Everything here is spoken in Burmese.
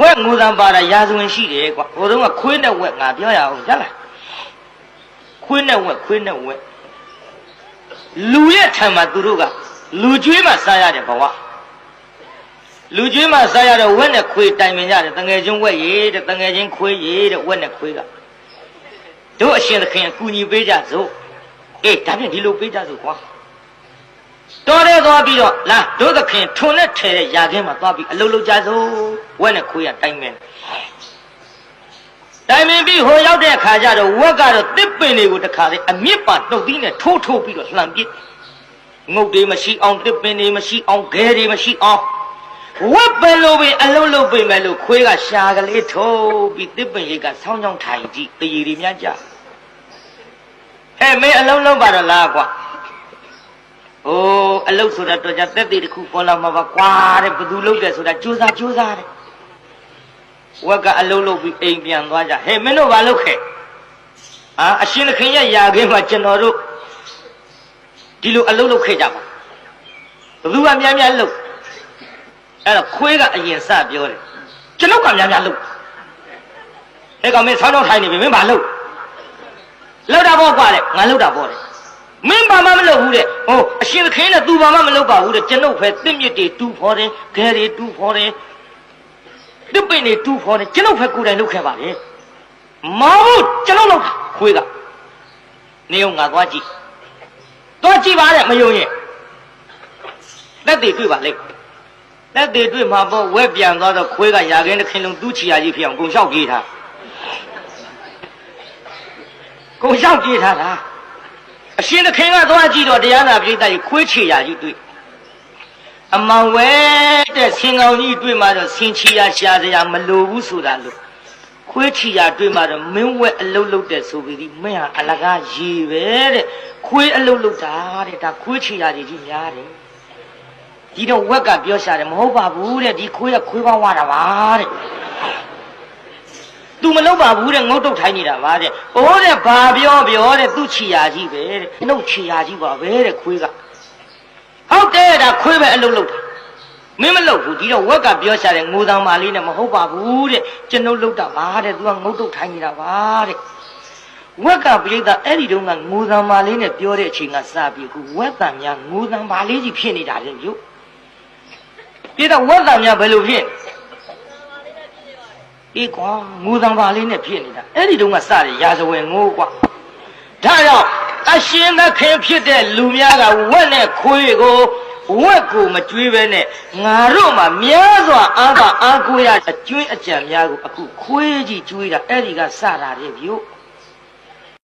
ဝက်ငိုတံပါတာရာဇဝင်ရှိတယ်ကွာဟိုတုန်းကခွေးနဲ့ဝက်ငါပြောရအောင်ရလားခွေးနဲ့ဝက်ခွေးနဲ့ဝက်လူရဲ့ထံမှာသူတို့ကလူကျွေးမှစားရတဲ့ဘဝလူကျွေးမှစားရတဲ့ဝက်နဲ့ခွေးတိုင်ပင်ကြတယ်တငယ်ချင်းဝက်ရေတဲ့တငယ်ချင်းခွေးရေတဲ့ဝက်နဲ့ခွေးကတို့အရှင်သခင်အကူညီပေးကြစို့အေးဒါဖြင့်ဒီလိုပေးကြစို့ကွာ တော်တယ်သွားပြီးတော့လာတို့သခင်ထွန်နဲ့ထဲတဲ့ຢာခင်းမှာသွားပြီးအလုပ်လုပ်ကြစို့ဝက်နဲ့ခွေးကတိုင်ပင်တိုင်ပင်ပြီးဟိုရောက်တဲ့အခါကျတော့ဝက်ကတော့တစ်ပင်တွေကိုတခါလေအမြင့်ပါတုတ်သီးနဲ့ထိုးထိုးပြီးတော့လှန်ပစ်ငုတ်တွေမရှိအောင်တစ်ပင်တွေမရှိအောင်ဂဲတွေမရှိအောင်ဝက်ပင်လိုပင်အလုံးလုံးပင်မဲ့လို့ခွေးကရှာကလေးထိုးပြီးတစ်ပင်ရိတ်ကဆောင်းချောင်းထိုင်ကြည့်တရီတွေများကြဟဲ့မင်းအလုံးလုံးပါတော့လားကွာ။ အိုးအလုတ်ဆိုတာတော့ကြတက်သေးတစ်ခုပေါ်လာမှာပါကွာတဲ့ဘသူလုတ်တယ်ဆိုတာကြိုးစားကြိုးစားတဲ့။ဝက်ကအလုတ်လုတ်ပြီးအိမ်ပြန်သွားကြ။ဟဲ့မင်းတို့ဘာလုတ်ခဲ့။အာအရှင်သခင်ရဲ့ຢာခင်းမှာကျွန်တော်တို့ဒီလိုအလုတ်လုတ်ခဲ့ကြပါ။ဘသူကများများလုတ်။အဲ့တော့ခွေးကအရင်စပြောတယ်။ကျွန်ုပ်ကများများလုတ်။ဟဲ့ကောင်မင်းဆောင်းတော့ထိုင်နေပြီမင်းဘာလုတ်။လုတ်တာပေါ့ကွာလေငါလုတ်တာပေါ့လေ။ မင်းဘာမှမလုပ်ဘူးတဲ့ဟိုအရှင်သခင်နဲ့ तू ဘာမှမလုပ်ပါဘူးတဲ့ကျွန်ုပ်ပဲတစ်မြစ်တွေတူဖော်တယ်ခဲတွေတူဖော်တယ်တစ်ပင်တွေတူဖော်တယ်ကျွန်ုပ်ပဲကိုယ်တိုင်လုပ်ခဲ့ပါလေမဟုတ်ကျွန်ုပ်လုပ်တာခွေးကနေုံငါသွားကြည့်သွားကြည့်ပါတဲ့မယုံရင်လက်တွေတွေ့ပါလေလက်တွေတွေ့မှာပေါ့ဝက်ပြန်သွားတော့ခွေးကရာခင်းတစ်ခင်လုံးသူ့ချီယာကြီးဖြစ်အောင်ကုန်လျှောက်ပြေးထားကုန်လျှောက်ပြေးထားတာ အရှင်သခင်ကသွားကြည့်တော့တရားနာပရိသတ်ကြီးခွေးချေရာကြီးတွေ့အမောင်ဝဲတဲ့ဆင်ကောင်ကြီးတွေ့မှတော့ဆင်ချီရာရှာစရာမလိုဘူးဆိုတာလို့ခွေးချီရာတွေ့မှတော့မင်းဝဲအလုတ်လုတ်တဲ့ဆိုပြီးမင်းဟာအလကားရေပဲတဲ့ခွေးအလုတ်လုတ်တာတဲ့ဒါခွေးချီရာကြီးများတယ်ဒီတော့ဝက်ကပြောရှာတယ်မဟုတ်ပါဘူးတဲ့ဒီခွေးကခွေးပေါင်းဝတာပါတဲ့ तू မလုပ်ပါဘူးတဲ့ငုတ်တုတ်ထိုင်းနေတာပါတဲ့။အိုးတဲ့ဘာပြောပြောတဲ့သူ့ချီယာကြီးပဲတဲ့။နှုတ်ချီယာကြီးပါပဲတဲ့ခွေးက။ဟုတ်တယ်ဒါခွေးပဲအလုပ်လုပ်တာ။မင်းမလုပ်ဘူးဒီတော့ဝက်ကပြောရှာတဲ့ငိုတံမာလေးနဲ့မဟုတ်ပါဘူးတဲ့။ကျွန်ုပ်လုပ်တာပါတဲ့။ तू ကငုတ်တုတ်ထိုင်းနေတာပါတဲ့။ဝက်ကပြိဿအဲ့ဒီတုန်းကငိုတံမာလေးနဲ့ပြောတဲ့အချိန်ကစပြီးခုဝက်တံများငိုတံမာလေးကြီးဖြစ်နေတာလေမြို့။ပြိဿဝက်တံများဘယ်လိုဖြစ်လဲ အေးကွာငိုတံပါလေးနဲ့ဖြစ်နေတာအဲ့ဒီတုန်းကစတယ်ရာဇဝင်ငိုးကွာဒါကြောင့်အရှင်သခင်ဖြစ်တဲ့လူများကဝက်နဲ့ခွေးကိုဝက်ကိုမကြွေးပဲနဲ့ငါတို့မှာများစွာအားပါအားကိုးရအကျွင်းအကြံများကိုအခုခွေးကြီးကြွေးတာအဲ့ဒီကစတာတဲ့ဗျို့